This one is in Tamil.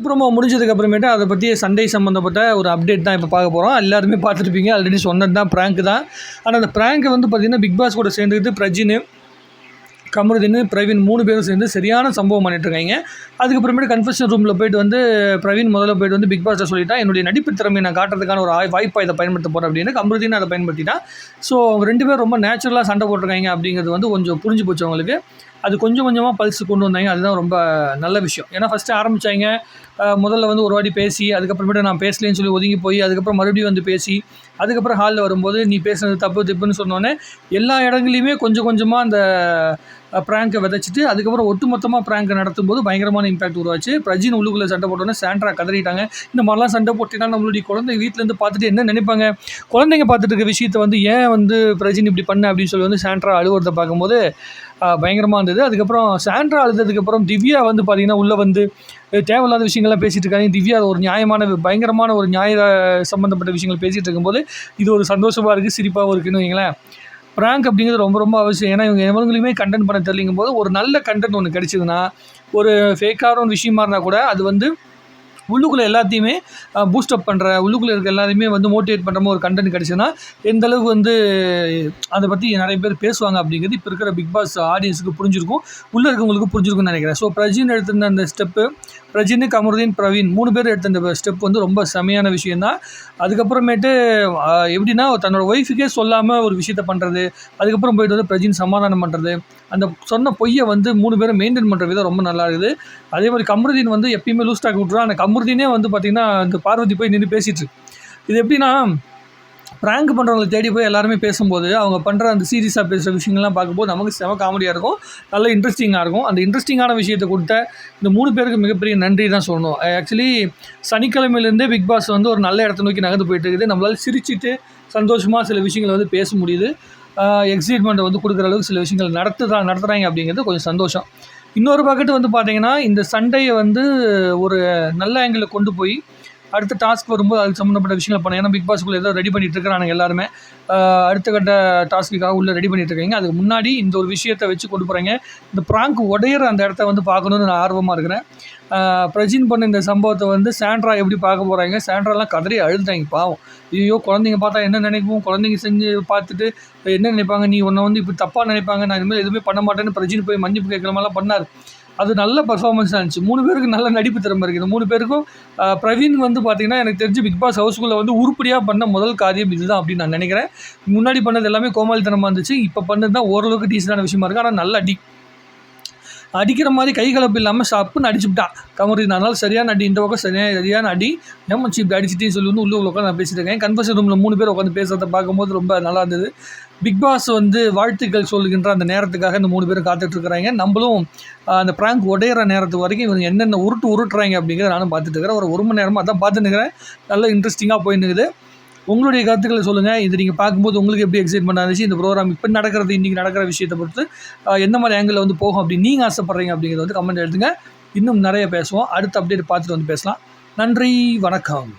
ப்ரோமோ முடிஞ்சதுக்கு அப்புறமேட்டு அதை பற்றி சண்டை சம்மந்தப்பட்ட ஒரு அப்டேட் தான் இப்போ பார்க்க போகிறோம் எல்லாருமே பார்த்துருப்பீங்க. ஆல்ரெடி சொன்னது தான் ப்ராங்க் தான். ஆனால் அந்த ப்ராங்க் வந்து பார்த்திங்கன்னா பிக் பாஸ் கூட சேர்ந்துக்கிட்டு பிரஜின் கமருதீன் பிரவீன் மூணு பேரும் சேர்ந்து சரியான சம்பவம் பண்ணிட்டுருக்காங்க அதுக்கப்புறமேட்டு கன்ஃபெஷன் ரூமில் போயிட்டு வந்து பிரவீன் முதல்ல போயிட்டு வந்து பிக் பாஸில் சொல்லிட்டா என்னுடைய நடிப்பு திறமை நான் காட்டுறதுக்கான ஒரு ஆய்- இதை பயன்படுத்த போகிறேன் அப்படின்னு கமருதீன் அதை பயன்படுத்திட்டான் ஸோ அவங்க ரெண்டு பேரும் ரொம்ப நேச்சுரலாக சண்டை போட்டிருக்காங்க அப்படிங்கிறது வந்து கொஞ்சம் புரிஞ்சு போச்சு அவங்களுக்கு. அது கொஞ்சம் கொஞ்சமாக பல்ஸ் கொண்டு வந்தாங்க. அதுதான் ரொம்ப நல்ல விஷயம். ஏன்னா ஃபஸ்ட்டு ஆரம்பித்தாங்க முதல்ல வந்து ஒரு வாட்டி பேசி அதுக்கப்புறமேட்டு நான் பேசலேன்னு சொல்லி ஒதுங்கி போய் அதுக்கப்புறம் மறுபடியும் வந்து பேசி அதுக்கப்புறம் ஹாலில் வரும்போது நீ பேசுனது தப்பு தப்புன்னு சொன்னோன்னே எல்லா இடங்களையுமே கொஞ்சம் கொஞ்சமாக அந்த ப்ராங்கை விதைச்சிட்டு அதுக்கப்புறம் ஒட்டுமொத்தமாக ப்ராங்கை நடத்தும்போது பயங்கரமான இம்பாக்ட் உருவாச்சு. பிரஜின் உள்ளுக்குள்ளே சண்டை போட்டோன்னே சாண்ட்ரா கதறிட்டாங்க. இந்த மாதிரிலாம் சண்டை போட்டினா நம்மளுடைய குழந்தை வீட்டிலேருந்து பார்த்துட்டு என்ன நினைப்பாங்க? குழந்தைங்க பார்த்துட்டு இருக்க விஷயத்தை வந்து ஏன் வந்து பிரஜின் இப்படி பண்ண அப்படின்னு சொல்லி வந்து சாண்ட்ரா அழுவுறதை பார்க்கும்போது பயங்கரமாக இருந்தது. அதுக்கப்புறம் சாண்ட்ரா அழுததுக்கப்புறம் திவ்யா வந்து பார்த்திங்கன்னா உள்ளே வந்து தேவையில்லாத விஷயங்கள்லாம் பேசிகிட்டு இருக்காங்க திவ்யா ஒரு நியாயமான பயங்கரமான ஒரு நியாய சம்மந்தப்பட்ட விஷயங்கள் பேசிகிட்டு இருக்கும்போது இது ஒரு சந்தோஷமாக இருக்குது சிரிப்பாகவும் இருக்குன்னு வைங்களேன். ரேங்க் அப்படிங்கிறது ரொம்ப ரொம்ப அவசியம். ஏன்னா இவங்க எவங்களுமே கண்டென்ட் பண்ண தெரியலிங்கும் போது ஒரு நல்ல கண்டென்ட் ஒன்று கிடச்சிதுன்னா ஒரு ஃபேக்கான ஒரு விஷயமா இருந்தால் கூட அது வந்து உள்ளுக்குள்ளே எல்லாத்தையுமே பூஸ்டப் பண்ணுற உள்ளுக்குள்ளே இருக்க எல்லாரையுமே வந்து மோட்டிவேட் பண்ணுற ஒரு கண்டென்ட் கிடச்சுன்னா எந்த அளவுக்கு வந்து அதை பற்றி நிறைய பேர் பேசுவாங்க அப்படிங்கிறது இப்போ இருக்கிற பிக் பாஸ் ஆடியன்ஸுக்கு புரிஞ்சிருக்கும். உள்ளே இருக்கவங்களுக்கு புரிஞ்சிருக்கும்னு நினைக்கிறேன். ஸோ பிரஜின் எடுத்திருந்த அந்த ஸ்டெப்பு ரஜினி கமருதீன் பிரவீன் மூணு பேர் எடுத்த அந்த ஸ்டெப் வந்து ரொம்ப செமையான விஷயந்தான் அதுக்கப்புறமேட்டு எப்படின்னா தன்னோட ஒய்ஃபுக்கே சொல்லாமல் ஒரு விஷயத்த பண்ணுறது அதுக்கப்புறம் போயிட்டு வந்து பிரஜின் சமாதானம் பண்ணுறது அந்த சொன்ன பொய்யை வந்து மூணு பேரும் மெயின்டைன் பண்ணுற விதம் ரொம்ப நல்லா இருக்குது. அதே மாதிரி கமருதீன் வந்து எப்பயுமே லூஸ் டாக் விட்ருவான் அந்த கமருதீனே வந்து பார்த்திங்கன்னா அந்த பார்வதி போய் நின்று பேசிட்டு இது எப்படின்னா ப்ராங்க் பண்ணுறவங்களை தேடி போய் எல்லாருமே பேசும்போது அவங்க பண்ணுற அந்த சீரியஸாக பேசுகிற விஷயங்கள்லாம் பார்க்கும்போது நமக்கு செம காமெடியாக இருக்கும். நல்ல இன்ட்ரெஸ்டிங்காக இருக்கும். அந்த இன்ட்ரெஸ்டிங்கான விஷயத்தை கொடுத்த இந்த மூணு பேருக்கு மிகப்பெரிய நன்றி தான் சொல்லணும். ஆக்சுவலி சனிக்கிழமையிலேருந்தே பிக் பாஸ் வந்து ஒரு நல்ல இடத்த நோக்கி நகர்ந்து போயிட்டு இருக்குது. நம்மளால் சிரிச்சிட்டு சந்தோஷமாக சில விஷயங்களை வந்து பேச முடியுது. எக்ஸைட்மெண்ட்டை வந்து கொடுக்குற அளவுக்கு சில விஷயங்கள் நடத்துறா நடத்துகிறாங்க அப்படிங்கிறது கொஞ்சம் சந்தோஷம். இன்னொரு பக்கத்து வந்து பார்த்திங்கன்னா இந்த சண்டையை வந்து ஒரு நல்ல ஆங்கிளில் கொண்டு போய் அடுத்த டாஸ்க் வரும்போது அதுக்கு சம்மந்தப்பட்ட விஷயங்கள் பண்ண ஏன்னா பிக் பாஸ்க்குள்ளே ஏதோ ரெடி பண்ணிகிட்டு இருக்கிறானுங்க எல்லாருமே. அடுத்த கட்ட டாஸ்க்குக்காக உள்ளே ரெடி பண்ணிட்டு இருக்காங்க. அதுக்கு முன்னாடி இந்த ஒரு விஷயத்தை வச்சு கொண்டு போகிறாங்க இந்த ப்ராங்க் உடையிற அந்த இடத்த வந்து பார்க்கணுன்னு நான் ஆர்வமாக இருக்கிறேன். பிரஜின் பண்ண இந்த சம்பவத்தை வந்து சாண்ட்ரா எப்படி பார்க்க போகிறாங்க சாண்ட்ராலாம் கதறி அழுதுட்டாங்க பாவம். ஐயோ குழந்தைங்க பார்த்தா என்ன நினைக்கும்? குழந்தைங்க செஞ்சு பார்த்துட்டு என்ன நினைப்பாங்க? நீ உன்னை வந்து இப்படி தப்பாக நினைப்பாங்க. நான் இனிமேல் எதுவுமே பண்ண மாட்டேன்னு பிரஜின் போய் மன்னிப்பு கேட்குற மாதிரிலாம் பண்ணார். அது நல்ல பர்ஃபார்மன்ஸாக இருந்துச்சு. மூணு பேருக்கு நல்ல நடிப்பு திறமை இருக்குது. மூணு பேருக்கும் பிரவீன் வந்து பார்த்தீங்கன்னா எனக்கு தெரிஞ்சு பிக் பாஸ் ஹவுஸ்குள்ளே வந்து உருப்படியாக பண்ண முதல் காரியம் இதுதான் அப்படின்னு நான் நினைக்கிறேன். முன்னாடி பண்ணது எல்லாமே கோமாளித்தனமாக இருந்துச்சு. இப்போ பண்ணது தான் ஓரளவுக்கு டீசெண்டான விஷயமா இருக்குது ஆனால் நல்லா டி அடிக்கிற மாதிரி கை கலப்பு இல்லாமல் சப்புன்னு அடிச்சுட்டான் கமரி அதனால சரியான அடி இந்த பக்கம் சரியான சரியான அடி ஏமாச்சு இப்படி அடிச்சுட்டே சொல்லி வந்து உள்ளே உட்காந்து நான் பேசிட்டு இருக்கேன். ரூமில் மூணு பேர் உட்காந்து பேசுகிறத பார்க்கும்போது ரொம்ப நல்லா இருந்தது. பிக் பாஸ் வந்து வாழ்த்துக்கள் சொல்கின்ற அந்த நேரத்துக்காக இந்த மூணு பேரும் காத்துட்ருக்குறாங்க நம்மளும் அந்த ப்ராங்க் உடையிற நேரத்து வரைக்கும் இவங்க என்னென்ன உருட்டு உருட்டுறாங்க அப்படிங்கிறத நானும் பார்த்துட்டு இருக்கிறேன். ஒரு ஒரு மணி நேரமாக அதான் பார்த்துட்டு இருக்கிறேன். நல்ல இன்ட்ரெஸ்டிங்காக போயின்னு இருக்குது. உங்களுடைய கருத்துக்களை சொல்லுங்கள் இது நீங்கள் பார்க்கும்போது உங்களுக்கு எப்படி எக்ஸைட்மெண்ட் ஆச்சு இந்த ப்ரோக்ராம் இப்போ நடக்கிறது இன்றைக்கி நடக்கிற விஷயத்தை பொறுத்து எந்த மாதிரி ஆங்கிளில் வந்து போகும் அப்படின்னு நீங்கள் ஆசைப்பட்றீங்க அப்படிங்கிறத வந்து கமெண்ட் எழுதுங்க. இன்னும் நிறைய பேசுவோம். அடுத்த அப்டேட் பார்த்துட்டு வந்து பேசலாம். நன்றி வணக்கம்.